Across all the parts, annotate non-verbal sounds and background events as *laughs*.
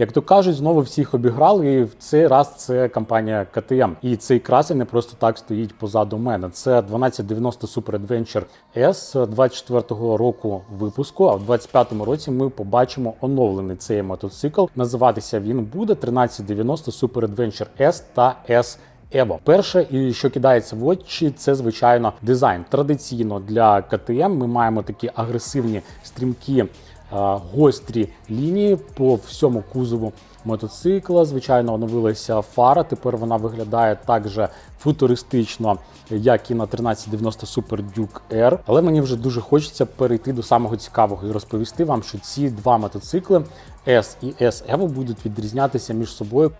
Як то кажуть, знову всіх обіграли, і в цей раз це компанія KTM. І цей красень не просто так стоїть позаду мене. Це 1290 Super Adventure S 24-го року випуску. А в 25-му році ми побачимо оновлений цей мотоцикл. Називатися він буде 1390 Super Adventure S та S. Evo. Перше, і що кидається в очі, це звичайно дизайн. Традиційно для КТМ ми маємо такі агресивні стрімкі гострі лінії по всьому кузову мотоцикла. Звичайно, оновилася фара. Тепер вона виглядає так же футуристично, як і на 1390 Super Duke R. Але мені вже дуже хочеться перейти до самого цікавого і розповісти вам, що ці два мотоцикли S і S Evo будуть відрізнятися між собою.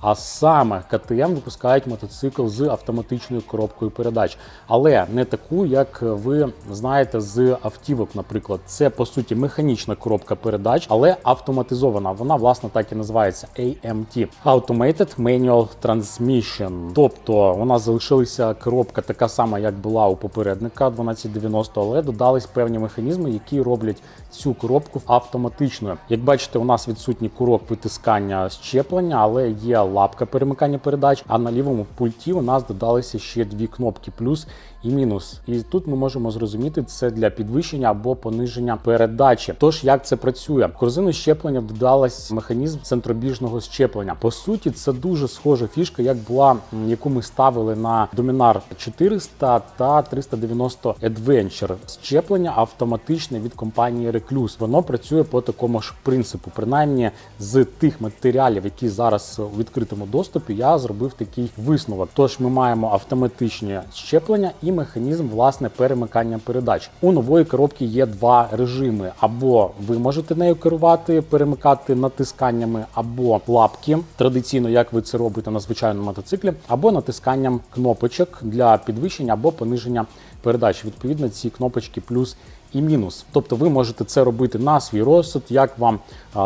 А саме КТМ випускають мотоцикл з автоматичною коробкою передач, але не таку, як ви знаєте, з автівок. Наприклад, це по суті механічна коробка передач, але автоматизована. Вона власне так і називається AMT – Automated Manual Transmission. Тобто вона залишилася коробка така сама, як була у попередника 1290, але додались певні механізми, які роблять цю коробку автоматичною. Як бачите, у нас відсутній курок витискання щеплення, але є лапка перемикання передач. А на лівому пульті у нас додалися ще дві кнопки плюс і мінус. І тут ми можемо зрозуміти це для підвищення або пониження передачі. Тож як це працює? В корзину щеплення додалась механізм центробіжного щеплення. По суті, це дуже схожа фішка, як була, яку ми ставили на Dominar 400 та 390 Adventure. Щеплення автоматичне від компанії Recluse. Воно працює по такому ж принципу. Принаймні з тих матеріалів, які зараз у відкритому доступі, я зробив такий висновок. Тож ми маємо автоматичні щеплення і механізм власне перемикання передач. У нової коробки є два режими: або ви можете нею керувати, перемикати натисканнями, або лапки, традиційно, як ви це робите на звичайному мотоциклі, або натисканням кнопочок для підвищення або пониження передач. Відповідно, ці кнопочки плюс і мінус. Тобто ви можете це робити на свій розсуд, як вам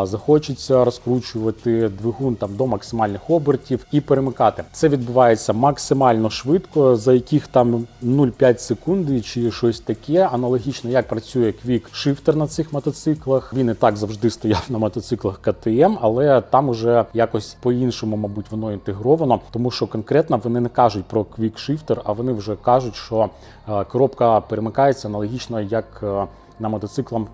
захочеться розкручувати двигун там до максимальних обертів і перемикати. Це відбувається максимально швидко, за яких там 0,5 секунди чи щось таке. Аналогічно, як працює Shifter на цих мотоциклах. Він і так завжди стояв на мотоциклах КТМ, але там уже якось по-іншому, мабуть, воно інтегровано, тому що конкретно вони не кажуть про Shifter, а вони вже кажуть, що коробка перемикається аналогічно як. Е, на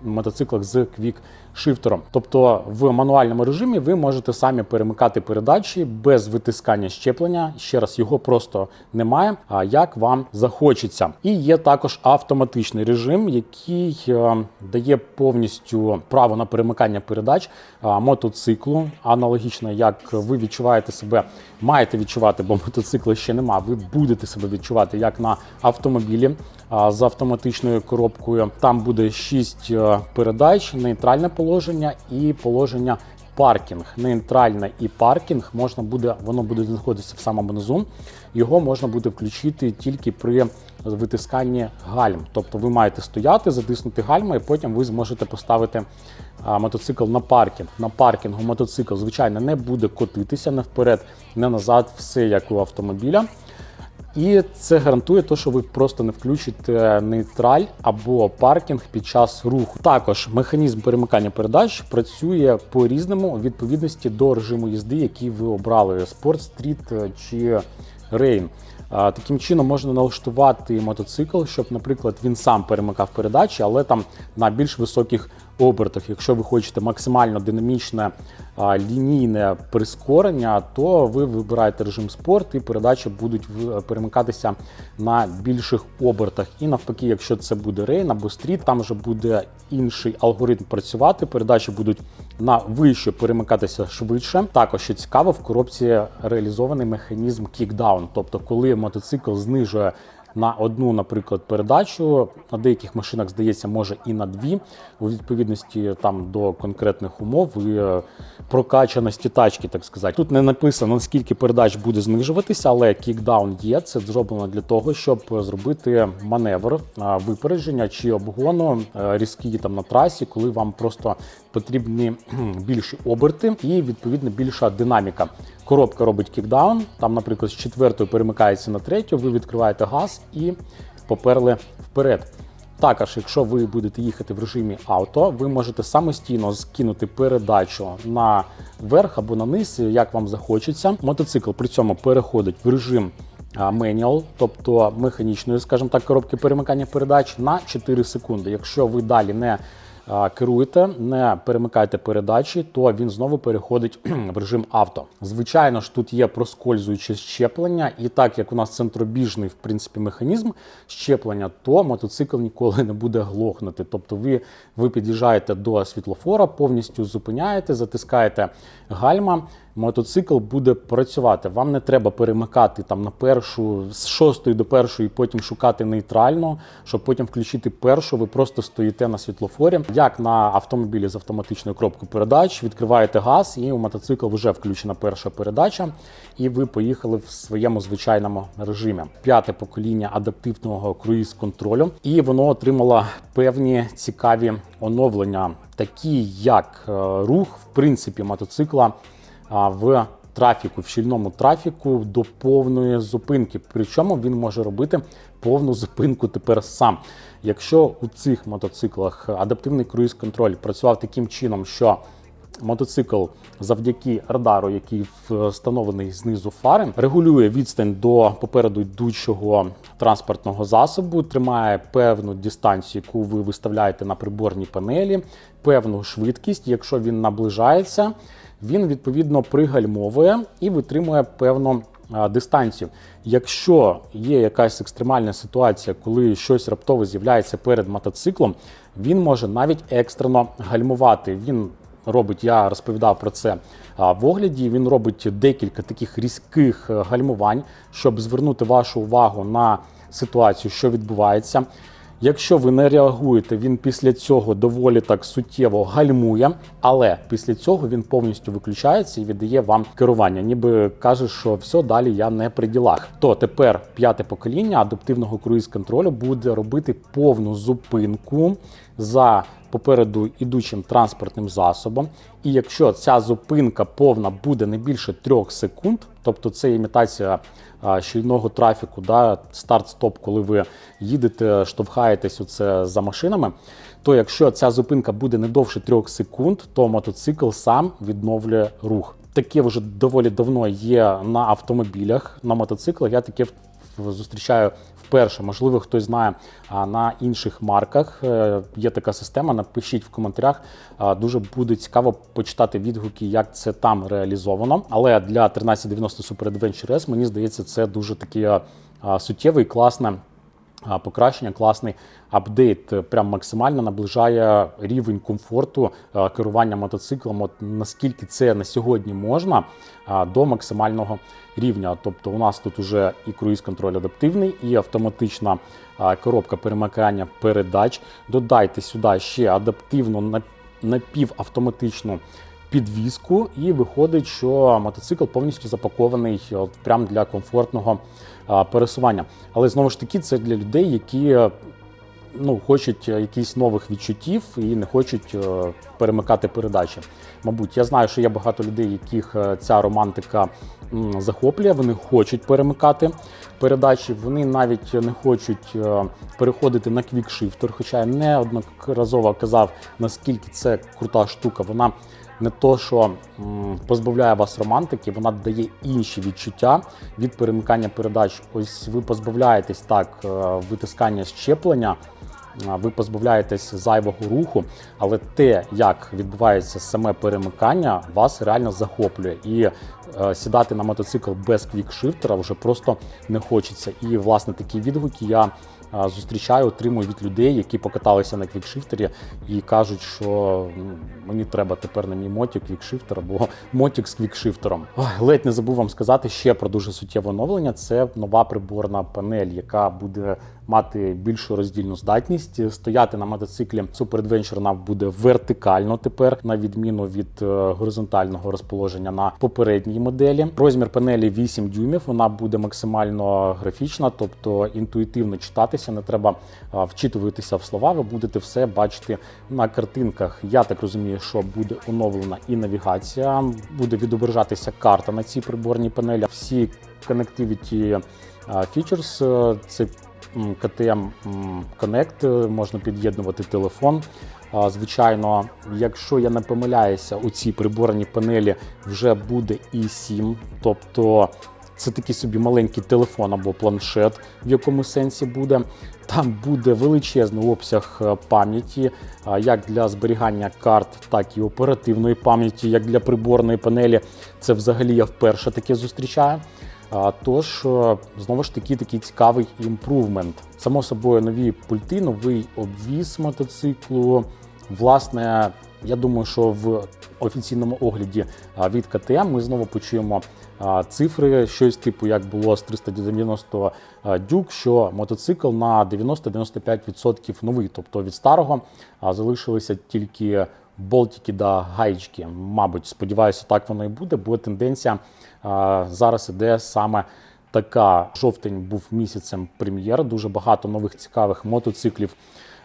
мотоциклах, з квік-шифтером. Тобто в мануальному режимі ви можете самі перемикати передачі без витискання щеплення. Ще раз його просто немає. А як вам захочеться, і є також автоматичний режим, який е, дає повністю право на перемикання передач е, мотоциклу, аналогічно як ви відчуваєте себе, маєте відчувати, бо мотоцикла ще нема. Ви будете себе відчувати як на автомобілі з автоматичною коробкою. Там буде 6 передач, нейтральне положення і положення. Паркінг, нейтральне і паркінг можна буде, воно буде знаходитися в самому низу. Його можна буде включити тільки при витисканні гальм. Тобто ви маєте стояти, затиснути гальма, і потім ви зможете поставити а, мотоцикл на паркінг. На паркінгу мотоцикл, звичайно, не буде котитися не вперед, не назад, все як у автомобіля. І це гарантує те, що ви просто не включите нейтраль або паркінг під час руху. Також механізм перемикання передач працює по різному у відповідності до режиму їзди, який ви обрали Sport Street чи Rain. Таким чином можна налаштувати мотоцикл, щоб, наприклад, він сам перемикав передачі, але там на більш високих обертах. Якщо ви хочете максимально динамічне лінійне прискорення, то ви вибираєте режим спорт і передачі будуть в- перемикатися на більших обертах. І навпаки, якщо це буде рейн або стріт, там вже буде інший алгоритм працювати. Передачі будуть на вище перемикатися швидше. Також що цікаво, в коробці реалізований механізм кікдаун, тобто коли мотоцикл знижує на одну, наприклад, передачу. На деяких машинах здається, може і на дві, у відповідності там до конкретних умов і е, прокачаності тачки, так сказати. Тут не написано наскільки передач буде знижуватися, але кікдаун є. Це зроблено для того, щоб зробити маневр випередження чи обгону е, різкі там на трасі, коли вам просто потрібні більші оберти і відповідно більша динаміка. Коробка робить кікдаун, там, наприклад, з четвертої перемикається на третю, ви відкриваєте газ і поперли вперед. Також, якщо ви будете їхати в режимі авто, ви можете самостійно скинути передачу на верх або на низ, як вам захочеться. Мотоцикл при цьому переходить в режим менюал, тобто механічної, скажімо так, коробки перемикання передач на 4 секунди. Якщо ви далі не керуєте, не перемикаєте передачі, то він знову переходить *clears throat* в режим авто. Звичайно ж, тут є проскользуюче щеплення, і так як у нас центробіжний в принципі механізм щеплення, то мотоцикл ніколи не буде глохнути. Тобто, ви, ви під'їжджаєте до світлофора, повністю зупиняєте, затискаєте гальма. Мотоцикл буде працювати. Вам не треба перемикати там на першу з шостої до першої, потім шукати нейтральну, щоб потім включити першу. Ви просто стоїте на світлофорі. Як на автомобілі з автоматичною кропкою передач, відкриваєте газ, і у мотоцикл вже включена перша передача, і ви поїхали в своєму звичайному режимі. П'яте покоління адаптивного круїз-контролю, і воно отримало певні цікаві оновлення, такі як е, рух, в принципі, мотоцикла в трафіку, в щільному трафіку до повної зупинки. Причому він може робити повну зупинку тепер сам. Якщо у цих мотоциклах адаптивний круїз-контроль працював таким чином, що Мотоцикл завдяки радару, який встановлений знизу фари, регулює відстань до попереду йдучого транспортного засобу, тримає певну дистанцію, яку ви виставляєте на приборній панелі, певну швидкість. Якщо він наближається, він відповідно пригальмовує і витримує певну дистанцію. Якщо є якась екстремальна ситуація, коли щось раптово з'являється перед мотоциклом, він може навіть екстрено гальмувати. Він робить, я розповідав про це в огляді. Він робить декілька таких різких е, гальмувань, щоб звернути вашу увагу на ситуацію, що відбувається. Якщо ви не реагуєте, він після цього доволі так суттєво гальмує, але після цього він повністю виключається і віддає вам керування, ніби каже, що все далі я не при ділах. То тепер п'яте покоління адаптивного круїз-контролю буде робити повну зупинку за попереду ідучим транспортним засобом. І якщо ця зупинка повна буде не більше трьох секунд, тобто це імітація щільного трафіку, да, старт-стоп, коли ви їдете, штовхаєтесь оце за машинами, то якщо ця зупинка буде не довше трьох секунд, то мотоцикл сам відновлює рух. Таке вже доволі давно є на автомобілях, на мотоциклах. Я таке зустрічаю вперше. Можливо, хтось знає на інших марках. Е, Є така система. Напишіть в коментарях. Дуже буде цікаво почитати відгуки, як це там реалізовано. Але для 1390 Super Adventure S, мені здається, це дуже таке суттєве і класне покращення, класний апдейт. е, Прям максимально наближає рівень комфорту е, керування мотоциклом. От наскільки це на сьогодні можна до максимального рівня. Тобто, у нас тут уже і круїз-контроль адаптивний, і автоматична коробка перемикання передач. Додайте сюди ще адаптивну на- напівавтоматичну підвіску, і виходить, що мотоцикл повністю запакований от, прямо для комфортного пересування. Але знову ж таки, це для людей, які е, ну, хочуть е, якісь нових відчуттів і не хочуть е, перемикати передачі. Мабуть, я знаю, що є багато людей, яких е, ця романтика захоплює. Вони хочуть перемикати передачі. Вони навіть не хочуть е, переходити на квікшифтер. Хоча я неодноразово казав, наскільки це крута штука. Вона не то, що позбавляє вас романтики, вона дає інші відчуття від перемикання передач. Ось ви позбавляєтесь так е, витискання щеплення. Ви позбавляєтесь зайвого руху, але те, як відбувається саме перемикання, вас реально захоплює. І е, сідати на мотоцикл без квікшифтера вже просто не хочеться. І власне такі відгуки я е, зустрічаю, отримую від людей, які покаталися на квікшифтері і кажуть, що мені треба тепер на мій мотік квікшифтер або мотік з квікшифтером. Ой, ледь не забув вам сказати ще про дуже суттєве оновлення. Це нова приборна панель, яка буде мати більшу роздільну здатність. Стояти на мотоциклі Super Adventure вона буде вертикально тепер, на відміну від е, горизонтального розположення на попередній моделі. Розмір панелі 8 дюймів. Вона буде максимально графічна, тобто інтуїтивно читатися. Не треба вчитуватися в слова. Ви будете все бачити на картинках. Я так розумію, що буде оновлена і навігація, буде відображатися карта на цій приборній панелі. Всі connectivity а, features, е, це KTM Connect, е, можна під'єднувати телефон. Звичайно, якщо я не помиляюся, у цій приборній панелі вже буде і 7, тобто це такий собі маленький телефон або планшет, в якому сенсі буде. Там буде величезний обсяг е, пам'яті, як для зберігання карт, так і оперативної пам'яті, як для приборної панелі. Це взагалі я вперше таке зустрічаю. Тож, е, знову ж таки, такий цікавий імпрувмент. Само собою, нові пульти, новий обвіз мотоциклу. Власне, я думаю, що в офіційному огляді від КТМ ми знову почуємо цифри, щось типу, як було з 390 дюк, що мотоцикл на 90-95% новий. Тобто від старого залишилися тільки болтики да гаєчки. Мабуть, сподіваюся, так воно і буде, бо тенденція зараз іде саме. Така жовтень був місяцем прем'єр. Дуже багато нових цікавих мотоциклів.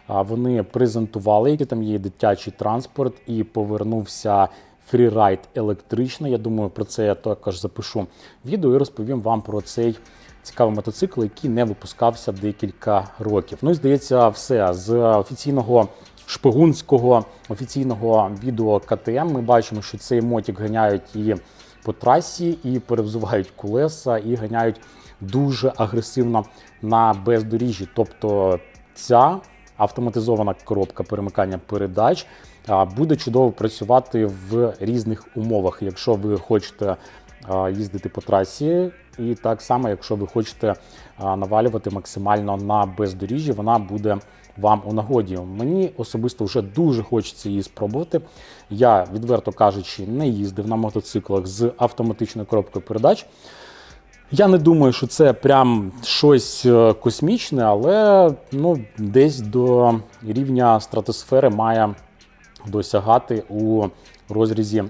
Вони презентували, який там є дитячий транспорт, і повернувся фрірайд електричний. Я думаю, про це я також запишу відео і розповім вам про цей цікавий мотоцикл, який не випускався декілька років. Ну і здається, все з офіційного. Шпигунського офіційного відео КТМ ми бачимо, що цей мотик ганяють і по трасі, і перевзувають колеса, і ганяють дуже агресивно на бездоріжжі. Тобто ця автоматизована коробка перемикання передач буде чудово працювати в різних умовах. Якщо ви хочете їздити по трасі, і так само, якщо ви хочете навалювати максимально на бездоріжжі, вона буде вам у нагоді. Мені особисто вже дуже хочеться її спробувати. Я, відверто кажучи, не їздив на мотоциклах з автоматичною коробкою передач. Я не думаю, що це прям щось е, космічне, але ну, десь до рівня стратосфери має досягати у розрізі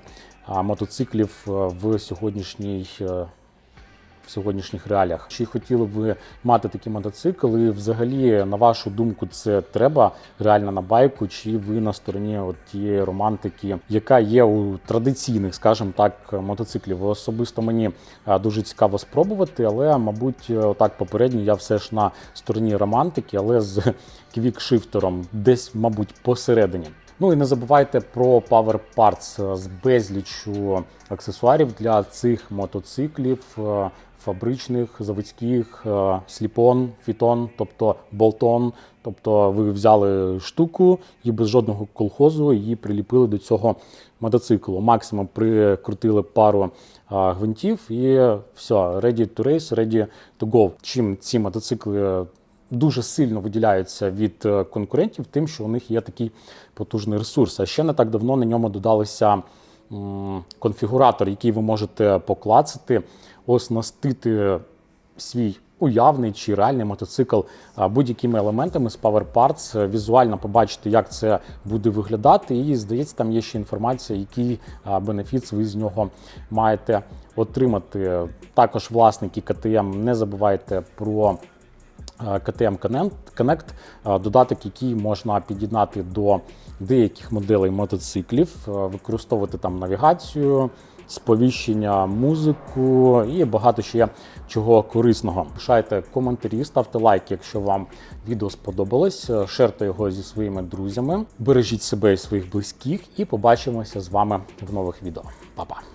мотоциклів е, в сьогоднішній. е, В сьогоднішніх реаліях. Чи хотіли б ви мати такий мотоцикл? І взагалі, на вашу думку, це треба реально на байку, чи ви на стороні от тієї романтики, яка є у традиційних, скажімо так, мотоциклів? Особисто мені дуже цікаво спробувати, але, мабуть, е, так попередньо я все ж на стороні романтики, але з *laughs* квікшифтером, десь, мабуть, посередині. Ну і не забувайте про Power Parts з безлічу аксесуарів для цих мотоциклів. е, Фабричних, заводських, е, сліпон, фітон, тобто болтон. Тобто ви взяли штуку і без жодного колхозу її приліпили до цього мотоциклу. Максимум прикрутили пару а, гвинтів і все, ready to race, ready to go. Чим ці мотоцикли дуже сильно виділяються від е, конкурентів, тим, що у них є такий потужний ресурс. А ще не так давно на ньому додалися конфігуратор, який ви можете поклацати, оснастити свій уявний чи реальний мотоцикл будь-якими елементами з Power Parts, е, візуально побачити, як це буде виглядати. І здається, там є ще інформація, який бенефіт ви з нього маєте отримати. Також власники КТМ не забувайте про. KTM Connect, е, додаток, який можна під'єднати до деяких моделей мотоциклів, е, використовувати там навігацію, сповіщення, музику і багато ще чого корисного. Пишайте коментарі, ставте лайк, якщо вам відео сподобалось. е, Шерте його зі своїми друзями. Бережіть себе і своїх близьких, і побачимося з вами в нових відео. Па-па!